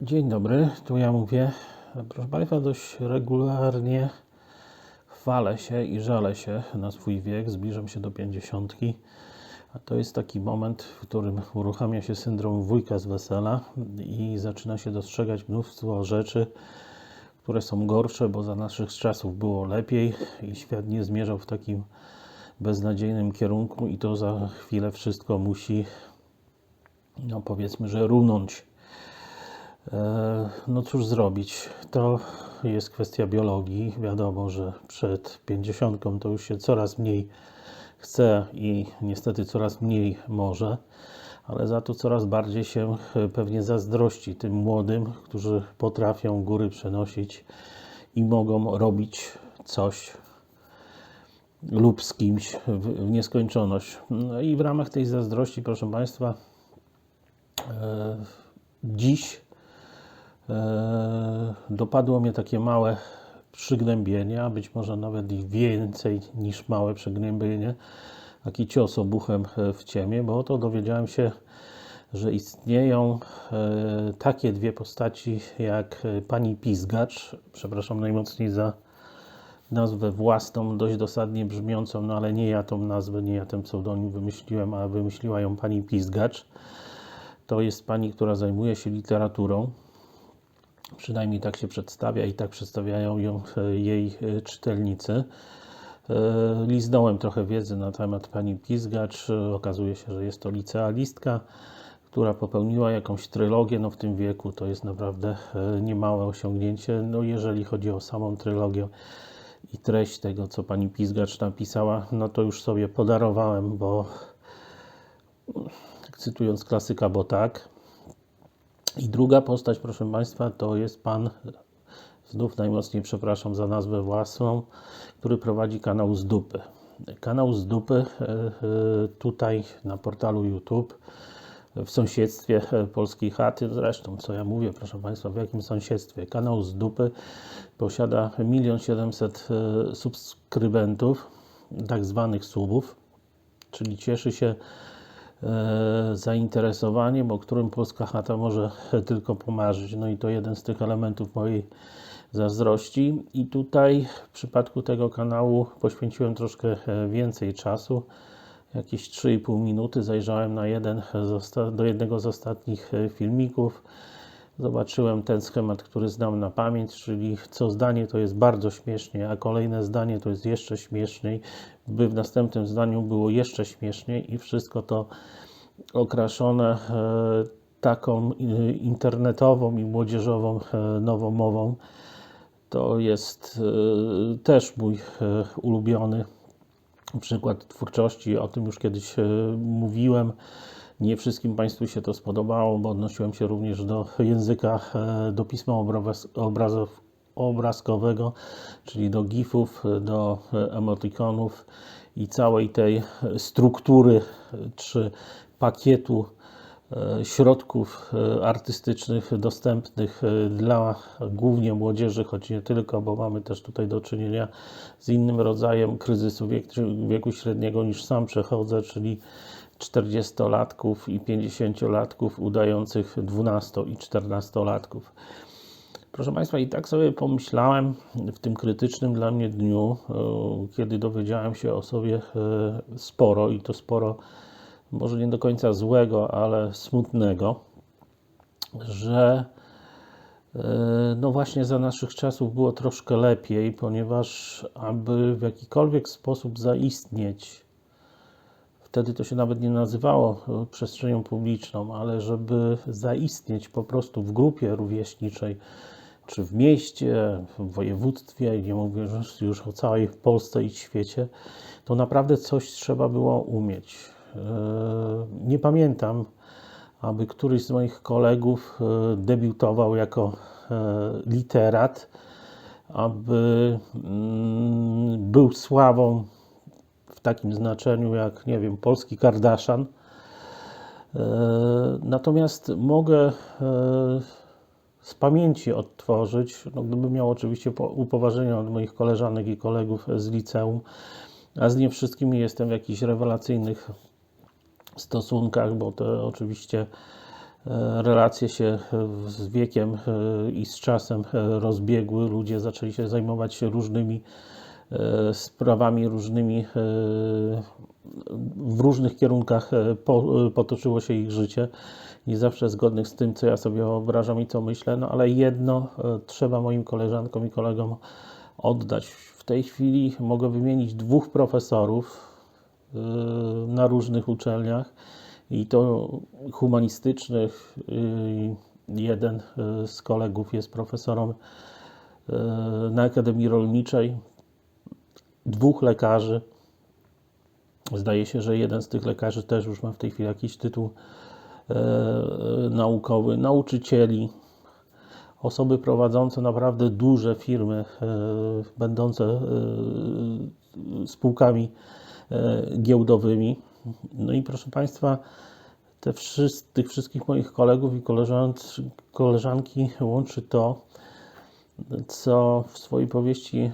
Dzień dobry, tu ja mówię. Proszę Państwa, dość regularnie chwalę się i żalę się na swój wiek. Zbliżam się do pięćdziesiątki. A to jest taki moment, w którym uruchamia się syndrom wujka z wesela i zaczyna się dostrzegać mnóstwo rzeczy, które są gorsze, bo za naszych czasów było lepiej i świat nie zmierzał w takim beznadziejnym kierunku i to za chwilę wszystko musi, no powiedzmy, że runąć. E, No cóż zrobić? To jest kwestia biologii. Wiadomo, że przed 50 to już się coraz mniej chce i niestety coraz mniej może, ale za to coraz bardziej się pewnie zazdrości tym młodym, którzy potrafią góry przenosić i mogą robić coś lub z kimś w, nieskończoność. No i w ramach tej zazdrości, proszę Państwa, e, dziś dopadło mnie takie małe przygnębienie, a być może nawet i więcej niż małe przygnębienie, taki cios obuchem e, w ciemię, bo oto dowiedziałem się, że istnieją e, takie dwie postaci jak pani Pizgacz, przepraszam najmocniej za nazwę własną, dość dosadnie brzmiącą, no ale nie ja tą nazwę, nie ja ten pseudonim wymyśliłem, a wymyśliła ją pani Pizgacz. To jest pani, która zajmuje się literaturą. Przynajmniej tak się przedstawia i tak przedstawiają ją e, jej e, czytelnicy. E, Liznąłem trochę wiedzy na temat pani Pizgacz. Okazuje się, że jest to licealistka, która popełniła jakąś trylogię. No w tym wieku to jest naprawdę niemałe osiągnięcie. No jeżeli chodzi o samą trylogię i treść tego, co pani Pizgacz napisała, no to już sobie podarowałem, bo cytując klasyka, bo tak. I druga postać, proszę Państwa, to jest pan, znów najmocniej przepraszam za nazwę własną, który prowadzi kanał z dupy. Kanał z dupy e, e, tutaj na portalu YouTube w sąsiedztwie e, polskiej chaty, zresztą co ja mówię, proszę Państwa, w jakim sąsiedztwie. Kanał z dupy posiada 1 700 subskrybentów, tak zwanych subów, czyli cieszy się zainteresowaniem, o którym polska chata może tylko pomarzyć. No i to jeden z tych elementów mojej zazdrości. I tutaj w przypadku tego kanału poświęciłem troszkę e, więcej czasu. Jakieś 3,5 minuty zajrzałem na jeden do jednego z ostatnich e, filmików. Zobaczyłem ten schemat, który znam na pamięć, czyli co zdanie to jest bardzo śmiesznie, a kolejne zdanie to jest jeszcze śmieszniej, by w następnym zdaniu było jeszcze śmieszniej i wszystko to okraszone e, taką internetową i młodzieżową e, nowomową. To jest e, też mój ulubiony przykład twórczości. O tym już kiedyś mówiłem. Nie wszystkim Państwu się to spodobało, bo odnosiłem się również do języka, do pisma obrazów, obrazkowego, czyli do gifów, do emotikonów i całej tej struktury czy pakietu e, środków e, artystycznych dostępnych e, dla głównie młodzieży, choć nie tylko, bo mamy też tutaj do czynienia z innym rodzajem kryzysu wieku średniego niż sam przechodzę, czyli 40-latków i 50-latków udających 12 i 14-latków. Proszę Państwa, i tak sobie pomyślałem w tym krytycznym dla mnie dniu, kiedy dowiedziałem się o sobie sporo i to sporo może nie do końca złego, ale smutnego, że e, no właśnie za naszych czasów było troszkę lepiej, ponieważ aby w jakikolwiek sposób zaistnieć, wtedy to się nawet nie nazywało e, przestrzenią publiczną, ale żeby zaistnieć po prostu w grupie rówieśniczej, czy w mieście, w województwie, nie mówię już o całej Polsce i świecie, to naprawdę coś trzeba było umieć. E, nie pamiętam, aby któryś z moich kolegów e, debiutował jako literat, aby mm, był sławą takim znaczeniu jak, nie wiem, polski Kardaszan. Natomiast mogę z pamięci odtworzyć, no gdybym miał oczywiście upoważnienie od moich koleżanek i kolegów z liceum, a z nie wszystkimi jestem w jakichś rewelacyjnych stosunkach, bo to oczywiście e, relacje się e, z wiekiem e, i z czasem e, rozbiegły. Ludzie zaczęli się zajmować się różnymi e, sprawami, różnymi e, w różnych kierunkach e, po, e, potoczyło się ich życie. Nie zawsze zgodnych z tym, co ja sobie wyobrażam i co myślę, no ale jedno e, trzeba moim koleżankom i kolegom oddać. W tej chwili mogę wymienić dwóch profesorów e, na różnych uczelniach i to humanistycznych. e, Jeden e, z kolegów jest profesorem e, na Akademii Rolniczej, dwóch lekarzy. Zdaje się, że jeden z tych lekarzy też już ma w tej chwili jakiś tytuł e, naukowy, nauczycieli, osoby prowadzące naprawdę duże firmy, e, będące e, spółkami giełdowymi. No i proszę Państwa, te wszys- tych wszystkich moich kolegów i koleżan- koleżanki łączy to, co w swojej powieści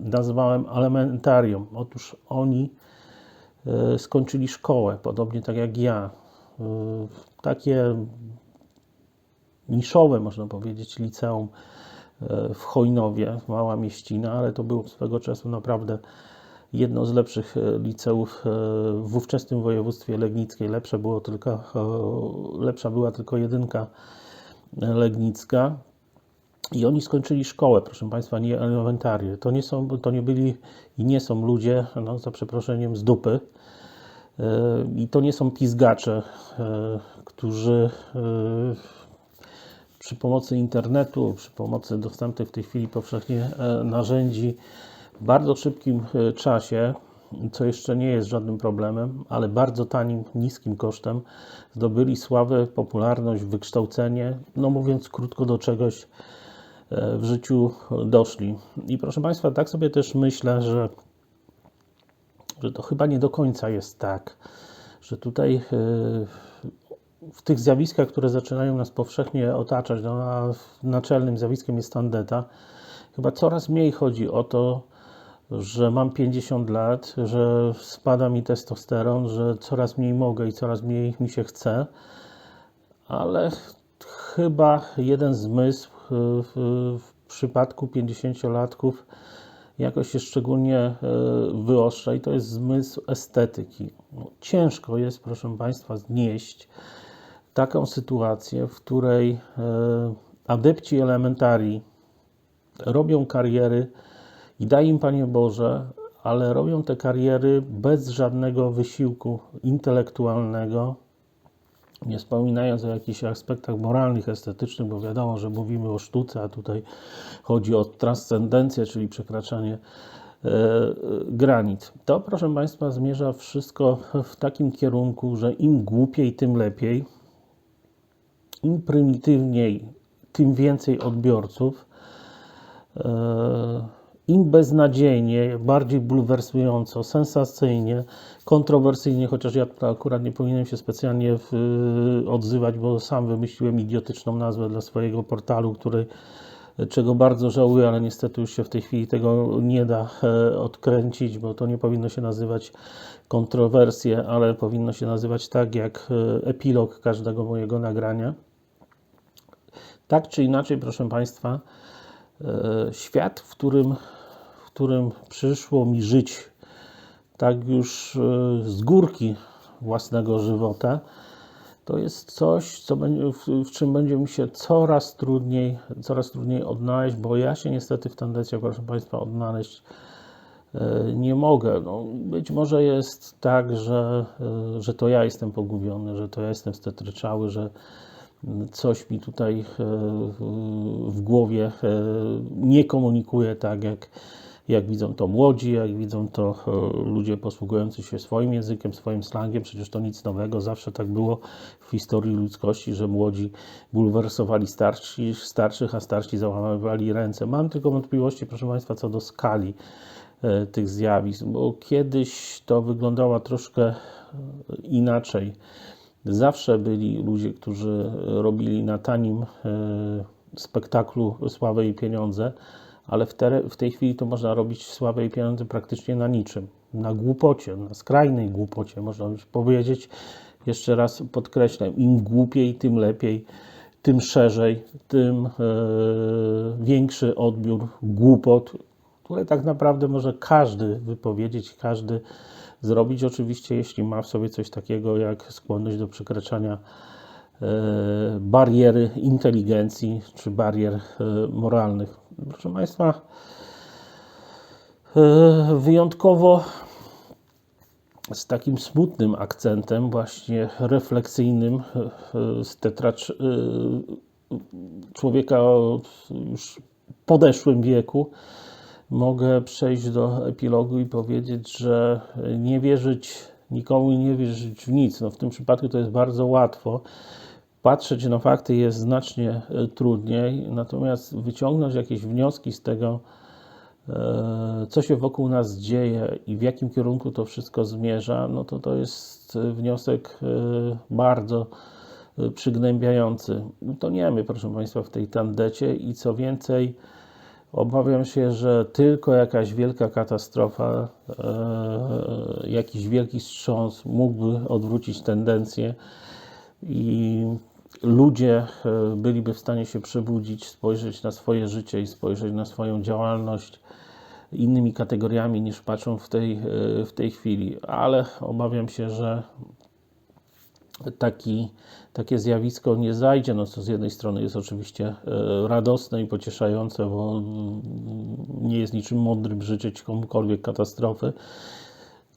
nazwałem elementarium. Otóż oni e, skończyli szkołę, podobnie tak jak ja. E, takie niszowe, można powiedzieć, liceum e, w Chojnowie, mała mieścina, ale to było swego czasu naprawdę jedno z lepszych e, liceów e, w ówczesnym województwie legnickiej. Lepsze było tylko, e, lepsza była tylko jedynka legnicka. I oni skończyli szkołę, proszę Państwa, nie elementarię. To nie, są, to nie byli i nie są ludzie, no, za przeproszeniem, z dupy. E, I to nie są pizgacze, e, którzy e, przy pomocy internetu, przy pomocy dostępnych w tej chwili powszechnie narzędzi w bardzo szybkim czasie, co jeszcze nie jest żadnym problemem, ale bardzo tanim, niskim kosztem, zdobyli sławę, popularność, wykształcenie, no mówiąc krótko, do czegoś w życiu doszli. I proszę Państwa, tak sobie też myślę, że, że to chyba nie do końca jest tak, że tutaj e, w tych zjawiskach, które zaczynają nas powszechnie otaczać, no, a naczelnym zjawiskiem jest tandeta, chyba coraz mniej chodzi o to, że mam 50 lat, że spada mi testosteron, że coraz mniej mogę i coraz mniej mi się chce, ale chyba jeden zmysł w, przypadku 50-latków jakoś się szczególnie e, wyostrza i to jest zmysł estetyki. No, ciężko jest, proszę Państwa, znieść taką sytuację, w której e, adepci elementarii robią kariery i daj im Panie Boże, ale robią te kariery bez żadnego wysiłku intelektualnego, nie wspominając o jakichś aspektach moralnych, estetycznych, bo wiadomo, że mówimy o sztuce, a tutaj chodzi o transcendencję, czyli przekraczanie e, granic. To, proszę Państwa, zmierza wszystko w takim kierunku, że im głupiej, tym lepiej, im prymitywniej, tym więcej odbiorców, e, im beznadziejnie, bardziej bulwersująco, sensacyjnie, kontrowersyjnie, chociaż ja akurat nie powinienem się specjalnie w, odzywać, bo sam wymyśliłem idiotyczną nazwę dla swojego portalu, który, czego bardzo żałuję, ale niestety już się w tej chwili tego nie da e, odkręcić, bo to nie powinno się nazywać kontrowersje, ale powinno się nazywać tak jak e, epilog każdego mojego nagrania. Tak czy inaczej, proszę Państwa, e, świat, w którym, którym przyszło mi żyć tak już e, z górki własnego żywota, to jest coś, co będzie, w, czym będzie mi się coraz trudniej, coraz trudniej odnaleźć, bo ja się niestety w tendencji, proszę Państwa, odnaleźć e, nie mogę. No, być może jest tak, że, e, że to ja jestem pogubiony, że to ja jestem stetryczały, że coś mi tutaj w głowie nie komunikuje tak, jak, jak widzą to młodzi, jak widzą to e, ludzie posługujący się swoim językiem, swoim slangiem. Przecież to nic nowego. Zawsze tak było w historii ludzkości, że młodzi bulwersowali starsi, starszych, a starsi załamywali ręce. Mam tylko wątpliwości, proszę Państwa, co do skali tych zjawisk, bo kiedyś to wyglądało troszkę inaczej. Zawsze byli ludzie, którzy robili na tanim e, spektaklu sławę i pieniądze, ale w, te, w tej chwili to można robić sławę i pieniądze praktycznie na niczym. Na głupocie, na skrajnej głupocie, można już powiedzieć. Jeszcze raz podkreślam, im głupiej, tym lepiej, tym szerzej, tym e, większy odbiór głupot, które tak naprawdę może każdy wypowiedzieć, każdy zrobić. Oczywiście, jeśli ma w sobie coś takiego jak skłonność do przekraczania bariery inteligencji czy barier e, moralnych. Proszę Państwa, e, wyjątkowo z takim smutnym akcentem, właśnie refleksyjnym, e, z tetracz, e, człowieka o już podeszłym wieku, mogę przejść do epilogu i powiedzieć, że nie wierzyć nikomu nie wierzyć w nic. No w tym przypadku to jest bardzo łatwo. Patrzeć na fakty jest znacznie e, trudniej, natomiast wyciągnąć jakieś wnioski z tego, e, co się wokół nas dzieje i w jakim kierunku to wszystko zmierza, no to to jest wniosek e, bardzo e, przygnębiający. Utoniemy, proszę Państwa, w tej tandecie i co więcej, obawiam się, że tylko jakaś wielka katastrofa, e, jakiś wielki wstrząs mógłby odwrócić tendencję i ludzie e, byliby w stanie się przebudzić, spojrzeć na swoje życie i spojrzeć na swoją działalność innymi kategoriami niż patrzą w tej, e, w tej chwili. Ale obawiam się, że taki, takie zjawisko nie zajdzie, no co z jednej strony jest oczywiście e, radosne i pocieszające, bo mm, nie jest niczym mądrym życzyć komukolwiek katastrofy,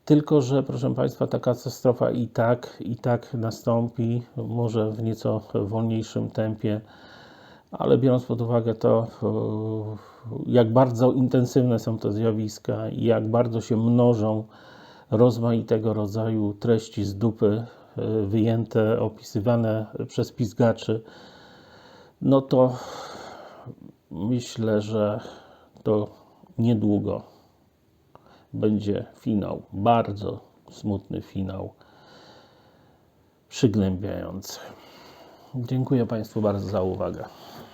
tylko, że proszę Państwa, ta katastrofa i tak, i tak nastąpi, może w nieco wolniejszym tempie, ale biorąc pod uwagę to, e, jak bardzo intensywne są te zjawiska i jak bardzo się mnożą rozmaitego rodzaju treści z dupy, wyjęte, opisywane przez pizgaczy, no to myślę, że to niedługo będzie finał, bardzo smutny finał, przygnębiający. Dziękuję Państwu bardzo za uwagę.